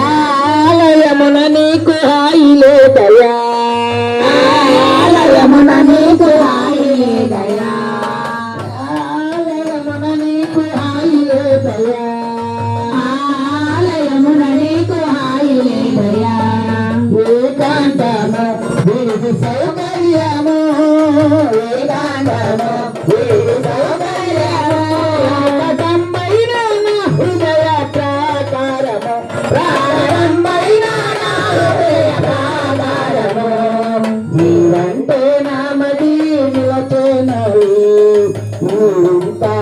ఆలయమున నీకు హాయిలే దయా. ఆలయమున నీకు ఆలయమున ఆలయమున ఏకాంతము వీరి సౌకర్యము. ఏకాంతము వీరి సౌకర్యము. నీవంటే నామది నీవతే నవ్వు నీవుంటా